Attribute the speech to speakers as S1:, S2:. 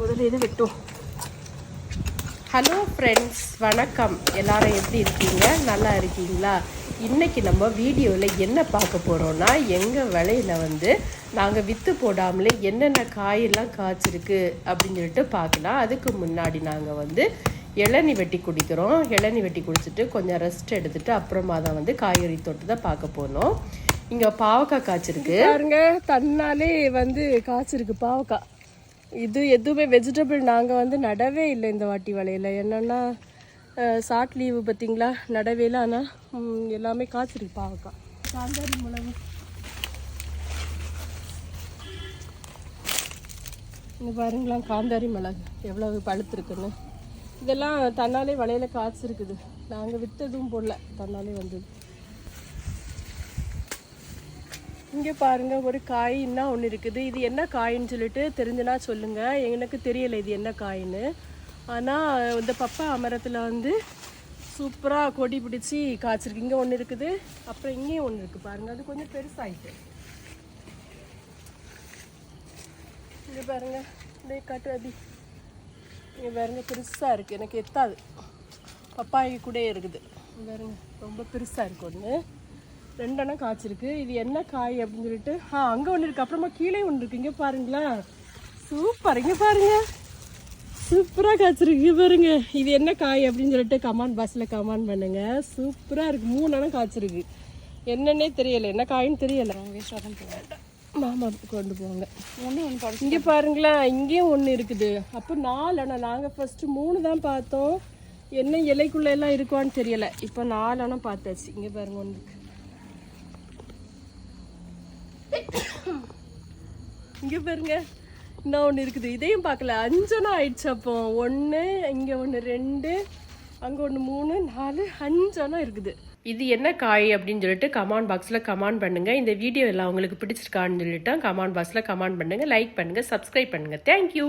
S1: முதல்ல இது வெட்டும் ஹலோ ஃப்ரெண்ட்ஸ் வணக்கம் எல்லாரும் எப்படி இருக்கீங்க நல்லா இருக்கீங்களா இன்றைக்கி நம்ம வீடியோவில் என்ன பார்க்க போகிறோன்னா எங்கள் விலையில் வந்து நாங்கள் விற்று போடாமலே என்னென்ன காயெல்லாம் காய்ச்சிருக்கு அப்படின்னு சொல்லிட்டு பார்க்கலாம் அதுக்கு முன்னாடி நாங்கள் வந்து இளநி வெட்டி குடிக்கிறோம் இளநி வெட்டி குடிச்சிட்டு கொஞ்சம் ரெஸ்ட் எடுத்துட்டு அப்புறமா தான் வந்து காய்கறி தொட்டு தான் பார்க்க போனோம் இங்கே பாவக்காய் காய்ச்சிருக்கு
S2: பாருங்க தன்னாலே வந்து காய்ச்சிருக்கு பாவக்காய் இது எதுவுமே வெஜிடபிள் நாங்கள் வந்து நடவே இல்லை இந்த வாட்டி வலையில் என்னென்னா சாட் லீவு பார்த்திங்களா நடவே இல்லை ஆனால் எல்லாமே காய்ச்சிருக்கு பாவக்கா காந்தாரி மிளகு இங்கே பாருங்களா காந்தாரி மிளகு எவ்வளோ பழுத்துருக்குன்னு இதெல்லாம் தன்னாலே வலையில் காய்ச்சிருக்குது நாங்கள் விற்றதும் போடல தன்னாலே வந்தது இங்கே பாருங்கள் ஒரு காயின்னா ஒன்று இருக்குது இது என்ன காயின்னு சொல்லிட்டு தெரிஞ்சுனா சொல்லுங்கள் எனக்கு தெரியலை இது என்ன காயின்னு ஆனால் இந்த பப்பா மரத்தில் வந்து சூப்பராக கொடி பிடிச்சி காய்ச்சிருக்கு இங்கே ஒன்று இருக்குது அப்புறம் இங்கேயும் ஒன்று இருக்குது பாருங்கள் அது கொஞ்சம் பெருசாகிட்டு இங்கே பாருங்கள் இதே காட்டு இங்கே பாருங்கள் பெருசாக இருக்குது எனக்கு எத்தாது பப்பாய்க்கு கூட இருக்குது பாருங்கள் ரொம்ப பெருசாக இருக்குது ஒன்று ரெண்டெண்ணம் காய்ச்சிருக்கு இது என்ன காய் அப்படின்னு சொல்லிட்டு ஆ அங்கே ஒன்று இருக்குது அப்புறமா கீழே ஒன்று இருக்குது இங்கே பாருங்களா சூப்பர் இங்கே பாருங்க சூப்பராக காய்ச்சிருக்கு பாருங்க இது என்ன காய் அப்படின்னு சொல்லிட்டு கமெண்ட் பஸ்ஸில் கமெண்ட் பண்ணுங்க சூப்பராக இருக்குது மூணு காய்ச்சிருக்கு என்னன்னே தெரியலை என்ன காயின்னு தெரியலை வேஸ்ட்டாக மாமா கொண்டு போவாங்க ஒன்று இங்கே பாருங்களா இங்கேயும் ஒன்று இருக்குது அப்போ நாலு ஆனால் நாங்கள் ஃபஸ்ட்டு மூணு தான் பார்த்தோம் என்ன இலைக்குள்ளே எல்லாம் இருக்கான்னு தெரியலை இப்போ நாலு அண்ணம் பார்த்தாச்சு இங்கே பாருங்க ஒன்று இங்கே பாருங்க இன்னும் ஒன்று இருக்குது இதையும் பார்க்கல அஞ்சனா ஆயிடுச்சு அப்போ ஒன்று இங்கே ஒன்று ரெண்டு அங்கே ஒன்று மூணு நாலு அஞ்சனா இருக்குது
S1: இது என்ன காய் அப்படின்னு சொல்லிட்டு கமெண்ட் பாக்ஸில் கமெண்ட் பண்ணுங்கள் இந்த வீடியோ எல்லாம் உங்களுக்கு பிடிச்சிருக்கான்னு சொல்லிட்டு கமெண்ட் பாக்ஸில் கமாண்ட் பண்ணுங்கள் லைக் பண்ணுங்கள் சப்ஸ்கிரைப் பண்ணுங்கள் தேங்க்யூ